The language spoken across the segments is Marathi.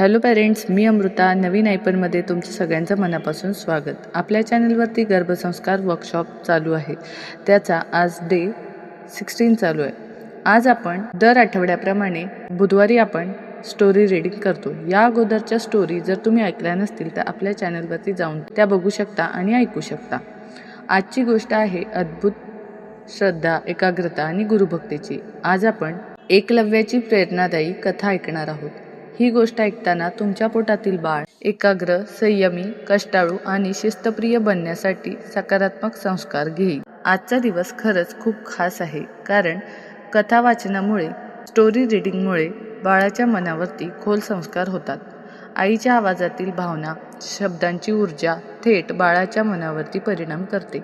हॅलो पॅरेंट्स मी अमृता नवीन आयपनमध्ये तुमचं सगळ्यांचं मनापासून स्वागत. आपल्या चॅनलवरती गर्भसंस्कार वर्कशॉप चालू आहे. त्याचा आज डे सिक्स्टीन चालू आहे. आज आपण दर आठवड्याप्रमाणे बुधवारी आपण स्टोरी रीडिंग करतो. या अगोदरच्या स्टोरी जर तुम्ही ऐकल्या नसतील तर आपल्या चॅनलवरती जाऊन त्या बघू शकता आणि ऐकू शकता. आजची गोष्ट आहे अद्भुत श्रद्धा एकाग्रता आणि गुरुभक्तीची. आज आपण एकलव्याची प्रेरणादायी कथा ऐकणार आहोत. ही गोष्ट ऐकताना तुमच्या पोटातील बाळ एकाग्र संयमी कष्टाळू आणि शिस्तप्रिय बनण्यासाठी सकारात्मक संस्कार घेईल. आजचा दिवस खरंच खूप खास आहे कारण कथा वाचनामुळे स्टोरी रीडिंगमुळे बाळाच्या मनावरती खोल संस्कार होतात. आईच्या आवाजातील भावना शब्दांची ऊर्जा थेट बाळाच्या मनावरती परिणाम करते.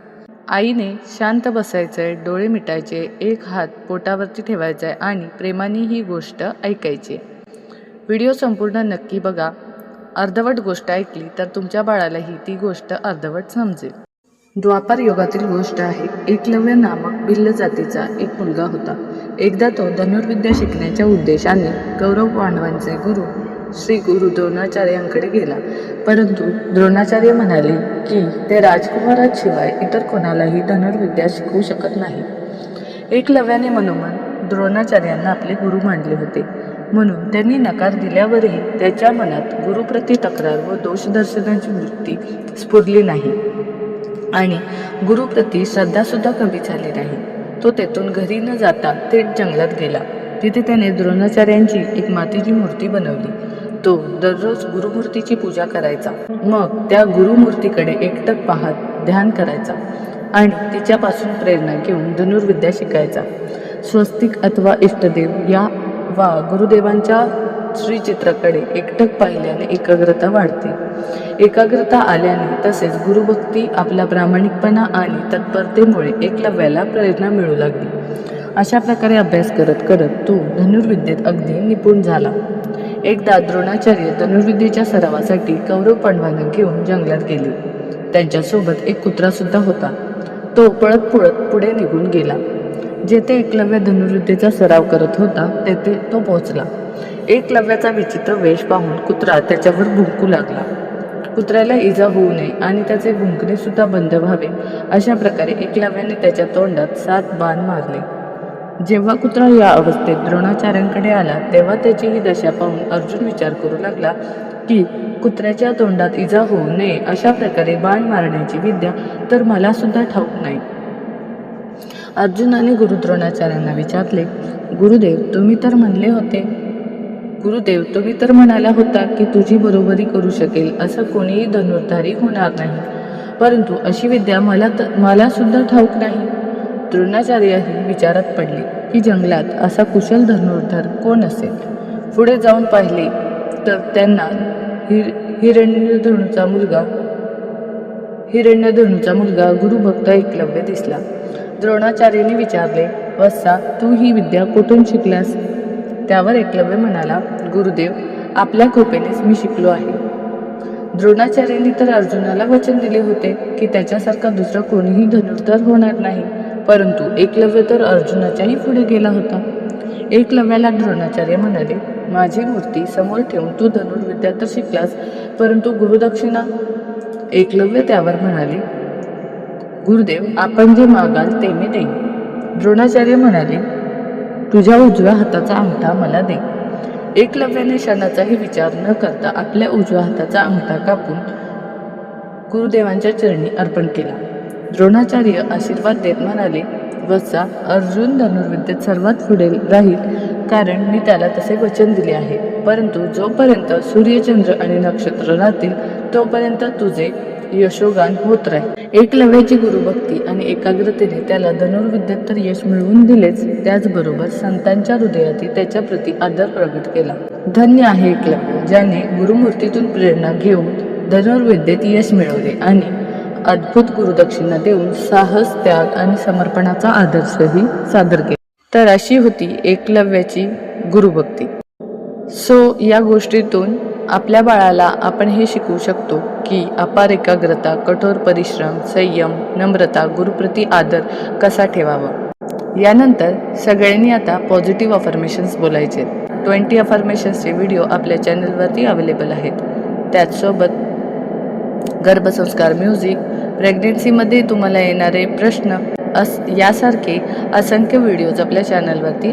आईने शांत बसायचंय डोळे मिटायचे एक हात पोटावरती ठेवायचा आहे आणि प्रेमाने ही गोष्ट ऐकायची. व्हिडिओ संपूर्ण नक्की बघा. अर्धवट गोष्ट ऐकली तर तुमच्या बाळालाही ती गोष्ट अर्धवट समजेल. द्वापार युगातील गोष्ट आहे. एकलव्य नामक भिल्ल जातीचा एक मुलगा होता. एकदा तो धनुर्विद्या शिकण्याच्या उद्देशाने गौरव पांडवांचे गुरु श्री गुरु द्रोणाचार्यांकडे गेला. परंतु द्रोणाचार्य म्हणाले की ते राजकुमाराशिवाय इतर कोणालाही धनुर्विद्या शिकवू शकत नाही. एकलव्याने मनोमन द्रोणाचार्यांना आपले गुरु मानले होते. म्हणून त्यांनी नकार दिल्यावरही त्याच्या मनात गुरुप्रती तक्रार व दोषदर्शनाची वृत्ती स्फुरली नाही. आणि गुरुप्रती श्रद्धासुद्धा कमी झाली नाही. तो तेथून घरी न जाता थेट जंगलात गेला. तिथे त्याने द्रोणाचार्यांची एक मातीची मूर्ती बनवली. तो दररोज गुरुमूर्तीची पूजा करायचा. मग त्या गुरुमूर्तीकडे एकटक पाहत ध्यान करायचा आणि तिच्यापासून प्रेरणा घेऊन धनुर्विद्या शिकायचा. स्वस्तिक अथवा इष्टदेव या वा गुरुदेवांच्या श्रीचित्राकडे एकटक पाहिल्याने एकाग्रता वाढते. एकाग्रता आल्याने तसेच गुरुभक्ती आपला प्रामाणिकपणा आणि तत्परतेमुळे एकलव्याला प्रेरणा मिळू लागली. अशा प्रकारे अभ्यास करत करत तो धनुर्विद्येत अगदी निपुण झाला. एकदा द्रोणाचार्य धनुर्विद्येच्या सरावासाठी कौरव पांडवांना घेऊन जंगलात गेले. त्यांच्यासोबत एक कुत्रा सुद्धा होता. तो पळत पळत पुढे निघून गेला. जेथे एकलव्य धनुर्विद्येचा सराव करत होता तेथे तो पोहोचला. एकलव्याचा विचित्र वेश पाहून कुत्रा त्याच्यावर भुंकू लागला. कुत्र्याला इजा होऊ नये आणि त्याचे भुंकणे सुद्धा बंद व्हावे अशा प्रकारे एकलव्याने त्याच्या तोंडात सात बाण मारले. जेव्हा कुत्रा या अवस्थेत द्रोणाचार्यांकडे आला तेव्हा त्याची ही दशा पाहून अर्जुन विचार करू लागला की कुत्र्याच्या तोंडात इजा होऊ नये अशा प्रकारे बाण मारण्याची विद्या तर मला सुद्धा ठाऊक नाही. अर्जुनाने गुरु द्रोणाचार्यांना विचारले गुरुदेव तुम्ही तर म्हणले होते. गुरुदेव तुम्ही तर म्हणाला होता की तुझी बरोबरी करू शकेल असं कोणीही धनुर्धारी होणार नाही. परंतु अशी विद्या मला तर मला सुद्धा ठाऊक नाही. द्रोणाचार्यही विचारात पडले की जंगलात असा कुशल धनुर्धर कोण असेल? पुढे जाऊन पाहिले तर त्यांना हिर हिरण्यधनुचा मुलगा हिरण्यधनुचा मुलगा गुरुभक्त एकलव्य दिसला. द्रोणाचार्याने विचारले वत्सा तू ही विद्या कुठून शिकलास त्यावर एकलव्य म्हणाला गुरुदेव आपल्या कृपेनेच मी शिकलो आहे. द्रोणाचार्यांनी तर अर्जुनाला वचन दिले होते की त्याच्यासारखा दुसरा कोणीही धनुर्धर होणार नाही परंतु एकलव्य तर अर्जुनाच्याही पुढे गेला होता. एकलव्याला द्रोणाचार्य म्हणाले माझी मूर्ती समोर ठेवून तू धनुर्विद्या तर शिकलास परंतु गुरुदक्षिणा? एकलव्य त्यावर म्हणाले गुरुदेव आपण जे मागाल ते मी देईन. द्रोणाचार्य म्हणाले तुझ्या उजव्या हाताचा अंगठा मला दे. एकलव्याने क्षणाचाही विचार न करता आपल्या उजव्या हाताचा अंगठा कापून गुरुदेवांच्या चरणी अर्पण केला. द्रोणाचार्य आशीर्वाद देत म्हणाले वत्सा अर्जुन धनुर्विद्येत सर्वात पुढे राहील कारण मी त्याला तसे वचन दिले आहे. परंतु जोपर्यंत सूर्यचंद्र आणि नक्षत्र राहतील तोपर्यंत तुझे यशोगान होत राहील एकलव्याची गुरुभक्ती आणि एकाग्रतेने त्याला धनुर्विद्येत तर यश मिळवून दिलेच त्याचबरोबर संतांच्या हृदयातही त्याच्या प्रती आदर प्रकट केला. धन्य आहे एकलव्य ज्याने गुरुमूर्तीतून प्रेरणा घेऊन धनुर्विद्येत यश मिळवले आणि अद्भुत गुरुदक्षिणा देऊन साहस त्याग आणि समर्पणाचा आदर्शही सादर केला. तर अशी होती एकलव्याची गुरुभक्ती. सो या गोष्टीतून आपल्या बाळाला आपण हे शिकवू शकतो की अपार एकाग्रता कठोर परिश्रम संयम नम्रता गुरुप्रती आदर कसा ठेवावा? यानंतर सगळ्यांनी आता पॉझिटिव्ह अफर्मेशन्स बोलायचे. ट्वेंटी अफर्मेशन्सचे व्हिडिओ आपल्या चॅनलवरती अवेलेबल आहेत. त्याचसोबत गर्भसंस्कार म्युझिक प्रेग्नेन्सीमध्ये तुम्हाला येणारे प्रश्न अस यासारखे असंख्य व्हिडिओज आपल्या चॅनलवरती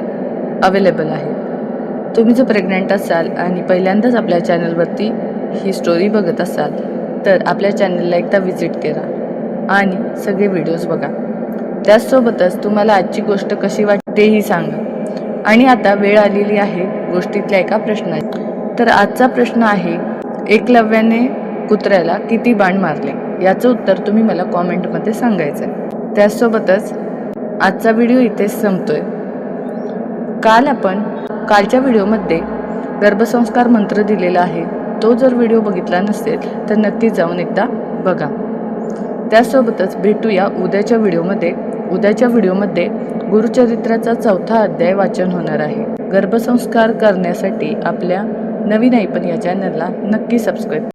अवेलेबल आहेत. तुम्ही जर प्रेग्नंट असाल आणि पहिल्यांदाच आपल्या चॅनलवरती ही स्टोरी बघत असाल तर आपल्या चॅनलला एकदा व्हिजिट करा आणि सगळे व्हिडिओज बघा. त्याचसोबतच तुम्हाला आजची गोष्ट कशी वाटते ही सांगा. आणि आता वेळ आलेली आहे गोष्टीतल्या एका प्रश्नाची. तर आजचा प्रश्न आहे एकलव्याने कुत्र्याला किती बाण मारले? याचं उत्तर तुम्ही मला कॉमेंटमध्ये सांगायचं आहे त्याचसोबतच आजचा व्हिडिओ इथेच संपतोय. काल आपण कालच्या व्हिडिओमध्ये गर्भसंस्कार मंत्र दिलेला आहे. तो जर व्हिडिओ बघितला नसेल तर नक्की जाऊन एकदा बघा. त्यासोबतच भेटूया उद्याच्या व्हिडिओमध्ये. उद्याच्या व्हिडिओमध्ये गुरुचरित्राचा चौथा अध्याय वाचन होणार आहे. गर्भसंस्कार करण्यासाठी आपल्या नवीन ऐपण या चॅनलला नक्की सबस्क्राईब